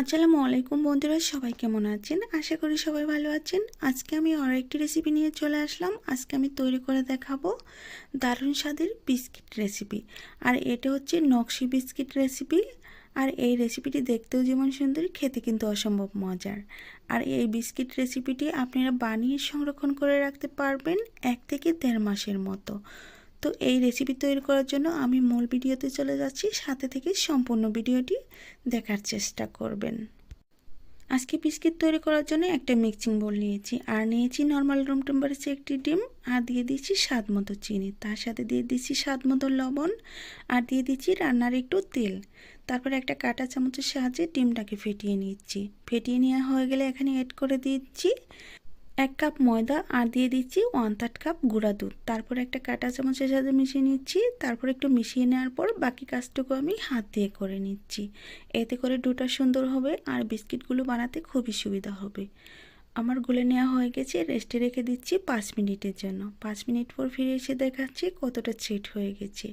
আসসালামু আলাইকুম বন্ধুরা, সবাই কেমন আছেন? আশা করি সবাই ভালো আছেন। আজকে আমি আর একটি রেসিপি নিয়ে চলে আসলাম। আজকে আমি তৈরি করে দেখাবো দারুণ স্বাদের বিস্কিট রেসিপি আর এটা হচ্ছে নকশি বিস্কিট রেসিপি আর এই রেসিপিটি দেখতেও যেমন সুন্দর, খেতে কিন্তু অসম্ভব মজার। আর এই বিস্কিট রেসিপিটি আপনারা বানিয়ে সংরক্ষণ করে রাখতে পারবেন এক থেকে দেড় মাসের মতো। তো এই রেসিপি তৈরি করার জন্য আমি মূল ভিডিওতে চলে যাচ্ছি। সাথে থেকে সম্পূর্ণ ভিডিওটি দেখার চেষ্টা করবেন। আজকে বিস্কিট তৈরি করার জন্য একটা মিক্সিং বোল নিয়েছি। আর নিয়েছি নর্মাল রুম টেম্পারেচার একটি ডিম। আর দিয়ে দিচ্ছি স্বাদ মতো চিনি। তার সাথে দিয়ে দিচ্ছি স্বাদ মতো লবণ। আর দিয়ে দিচ্ছি রান্নার একটু তেল। তারপরে একটা কাটা চামচের সাহায্যে ডিমটাকে ফেটিয়ে নিচ্ছি। ফেটিয়ে নেওয়া হয়ে গেলে এখানে এড করে দিচ্ছি এক কাপ ময়দা আর দিয়ে দিচ্ছি ওয়ান থার্ড কাপ গুঁড়া দুধ। তারপর একটা কাটা চামচের সাথে মিশিয়ে নিচ্ছি। তারপর একটু মিশিয়ে নেওয়ার পর বাকি কাজটুকু আমি হাত দিয়ে করে নিচ্ছি। এতে করে ডোটা সুন্দর হবে আর বিস্কিটগুলো বানাতে খুবই সুবিধা হবে। আমার গুলে নেওয়া হয়ে গেছে রেস্টে রেখে দিচ্ছি পাঁচ মিনিটের জন্য। পাঁচ মিনিট পর ফিরে এসে দেখাচ্ছি কতটা ছিট হয়ে গেছে।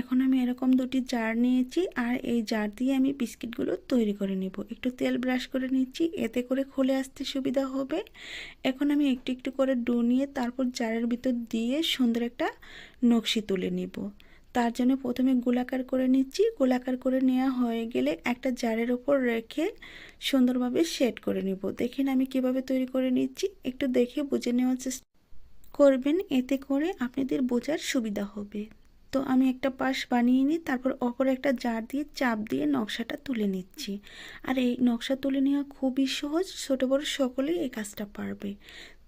এখন আমি এরকম দুটি জার নিয়েছি আর এই জার দিয়ে আমি বিস্কিটগুলো তৈরি করে নেব। একটু তেল ব্রাশ করে নিচ্ছি, এতে করে খুলে আসতে সুবিধা হবে। এখন আমি একটু একটু করে ডো নিয়ে তারপর জারের ভিতর দিয়ে সুন্দর একটা নকশি তুলে নেব। তার জন্য প্রথমে গোলাকার করে নিচ্ছি। গোলাকার করে নেওয়া হয়ে গেলে একটা জারের ওপর রেখে সুন্দরভাবে সেট করে নিব। দেখেন আমি কীভাবে তৈরি করে নিচ্ছি। একটু দেখে বুঝে নেওয়ার চেষ্টা করবেন, এতে করে আপনাদের বোঝার সুবিধা হবে। তো আমি একটা পাশ বানিয়ে নিই, তারপর অপর একটা জার দিয়ে চাপ দিয়ে নকশাটা তুলে নিচ্ছি। আর এই নকশা তুলে নেওয়া খুবই সহজ, ছোটো বড়ো সকলেই এই কাজটা পারবে।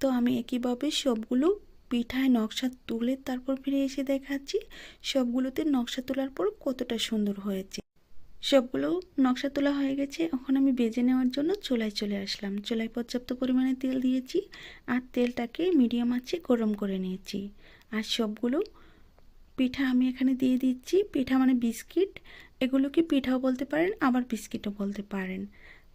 তো আমি একইভাবে সবগুলো পিঠায় নকশা তুলে তারপর ফিরে এসে দেখাচ্ছি সবগুলোতে নকশা তোলার পর কতটা সুন্দর হয়েছে। সবগুলো নকশা তোলা হয়ে গেছে, এখন আমি বেজে নেওয়ার জন্য চুলায় চলে আসলাম। চুলায় পর্যাপ্ত পরিমাণে তেল দিয়েছি আর তেলটাকে মিডিয়াম আছে গরম করে নিয়েছি। আর সবগুলো পিঠা আমি এখানে দিয়ে দিচ্ছি। পিঠা মানে বিস্কিট, এগুলোকে পিঠাও বলতে পারেন, আবার বিস্কিটও বলতে পারেন।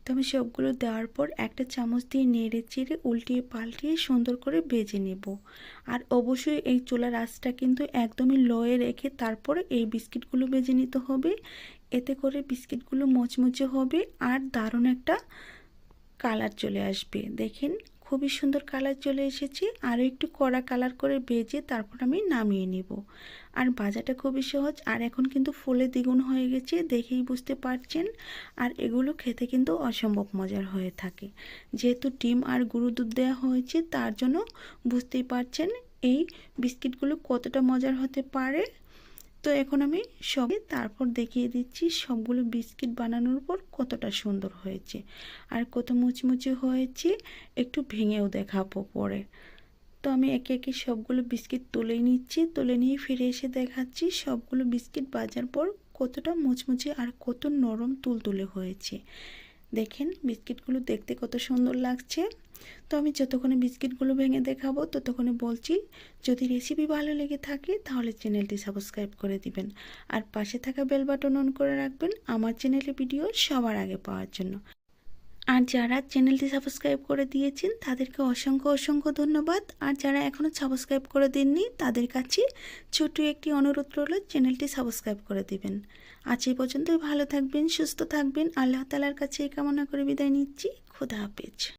আমি সবগুলো দেওয়ার পর একটা চামচ দিয়ে নেড়ে চেড়ে উল্টিয়ে পাল্টিয়ে সুন্দর করে বেজে নেব। আর অবশ্যই এই চোলা আঁচটা কিন্তু একদমই লয়ে রেখে তারপরে এই বিস্কিটগুলো বেজে নিতে হবে। এতে করে বিস্কিটগুলো মচমচে হবে আর দারুণ একটা কালার চলে আসবে। দেখেন খুবই সুন্দর কালার চলে এসেছে। আরও একটু কড়া কালার করে বেজে তারপর আমি নামিয়ে নেব। আর বাজাটা খুবই সহজ। আর এখন কিন্তু ফুলে দ্বিগুণ হয়ে গেছে, দেখেই বুঝতে পারছেন। আর এগুলো খেতে কিন্তু অসম্ভব মজার হয়ে থাকে। যেহেতু ডিম আর গুঁড়ো দুধ দেওয়া হয়েছে, তার জন্য বুঝতেই পারছেন এই বিস্কিটগুলো কতটা মজার হতে পারে। তো এখন আমি সবে তারপর দেখিয়ে দিচ্ছি সবগুলো বিস্কিট বানানোর পর কতটা সুন্দর হয়েছে। আর কত মুচমুচে হয়েছে একটু ভেঙেও দেখাবো পরে। তো আমি একে একে সবগুলো বিস্কিট তুলে নিচ্ছি, তুলে নিয়ে ফিরে এসে দেখাচ্ছি সবগুলো বিস্কিট বাজার পর কতটা মুচমুচে আর কত নরম তুলতুলে হয়েছে। দেখেন বিস্কিটগুলো দেখতে কত সুন্দর লাগছে। তো আমি যতক্ষণে বিস্কিটগুলো ভেঙে দেখাবো, ততক্ষণে বলছি, যদি রেসিপি ভালো লেগে থাকে, তাহলে চ্যানেলটি সাবস্ক্রাইব করে দিবেন। আর পাশে থাকা বেল বাটন অন করে রাখবেন, আমার চ্যানেলে ভিডিও সবার আগে পাওয়ার জন্য। আর যারা চ্যানেলটি সাবস্ক্রাইব করে দিয়েছেন, তাদেরকে অসংখ্য অসংখ্য ধন্যবাদ। আর যারা এখনও সাবস্ক্রাইব করে দেননি, তাদের কাছে ছোট একটি অনুরোধ রইল, চ্যানেলটি সাবস্ক্রাইব করে দিবেন। আজ এই পর্যন্তই, ভালো থাকবেন, সুস্থ থাকবেন। আল্লাহ তালার কাছে এই কামনা করে বিদায় নিচ্ছি। খুদা হাফেজ।